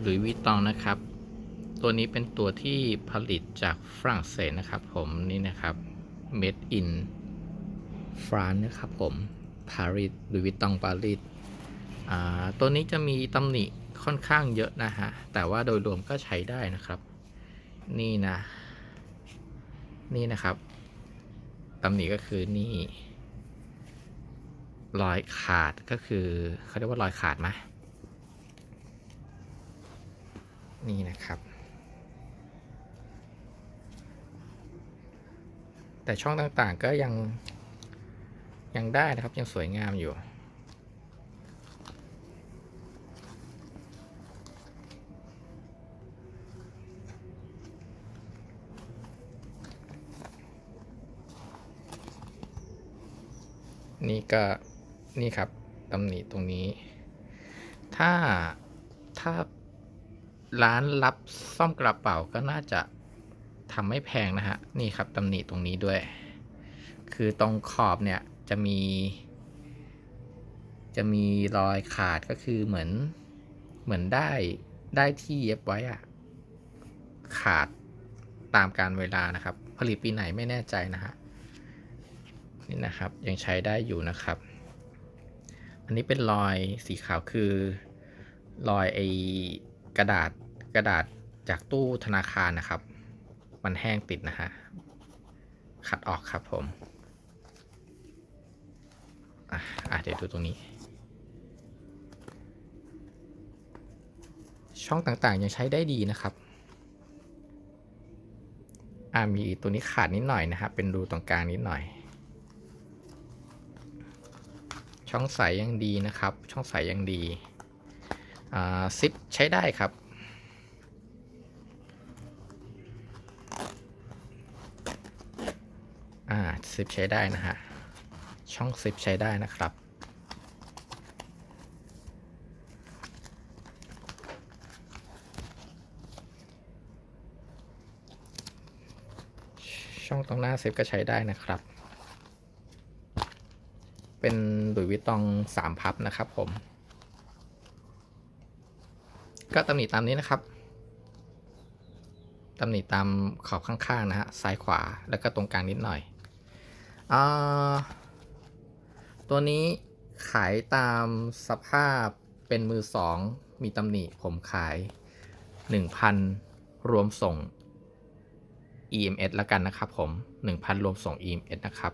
หลุยวิตองนะครับ ตัวนี้เป็นตัวที่ผลิตจากฝรั่งเศสนะครับ ผมนี่นะครับ made in France นะครับผมปารีสหลุยวิตองปารีสตัวนี้จะมีตำหนิค่อนข้างเยอะนะฮะ แต่ว่าโดยรวมก็ใช้ได้นะครับ นี่นะ นี่นะครับตำหนิก็คือนี่รอยขาดก็คือเขาเรียกว่ารอยขาดไหม นี่นะครับ แต่ช่องต่างๆก็ยังยังได้นะครับยังสวยงามอยู่ นี่ก็นี่ครับตำหนิตรงนี้ ถ้าถ้า ร้านรับซ่อมกระเป๋าก็น่าจะทำไม่แพงนะฮะ นี่ครับตำหนิตรงนี้ด้วย คือตรงขอบเนี่ยจะมี จะมีรอยขาดก็คือเหมือน เหมือนได้ได้ที่เย็บไว้อะขาดตามการเวลานะครับ ผลิตปีไหนไม่แน่ใจนะฮะนี่นะครับยังใช้ได้อยู่นะครับ อันนี้เป็นรอยสีขาวคือรอยไอ กระดาษกระดาษจากตู้ธนาคารนะครับ มันแห้งติดนะฮะ ขัดออกครับผมอะอะเดี๋ยวดูตรงนี้ ช่องต่างๆ ยังใช้ได้ดีนะครับอ่ามีตัวนี้ขาดนิดหน่อยนะครับ เป็นรูตรงกลางนิดหน่อย ช่องใสยังดีนะครับ ช่องใสยังดี ซิปใช้ได้ครับ อ่าซิปใช้ได้นะฮะ ช่องซิปใช้ได้นะครับช่องตรงหน้าซิปก็ใช้ได้นะครับ เป็นหลุยวิตตองสามพับนะครับผม ก็ตำหนิตามนี้นะครับตำหนิตามขอบข้างๆนะฮะซ้ายขวาแล้วก็ตรงกลางนิดหน่อยอตัวนี้ขายตามสภาพเป็นมือสองมีตำหนิผมขาย 1,000 รวมส่ง EMS แล้วกันนะครับผม 1,000 รวมส่ง EMS นะครับ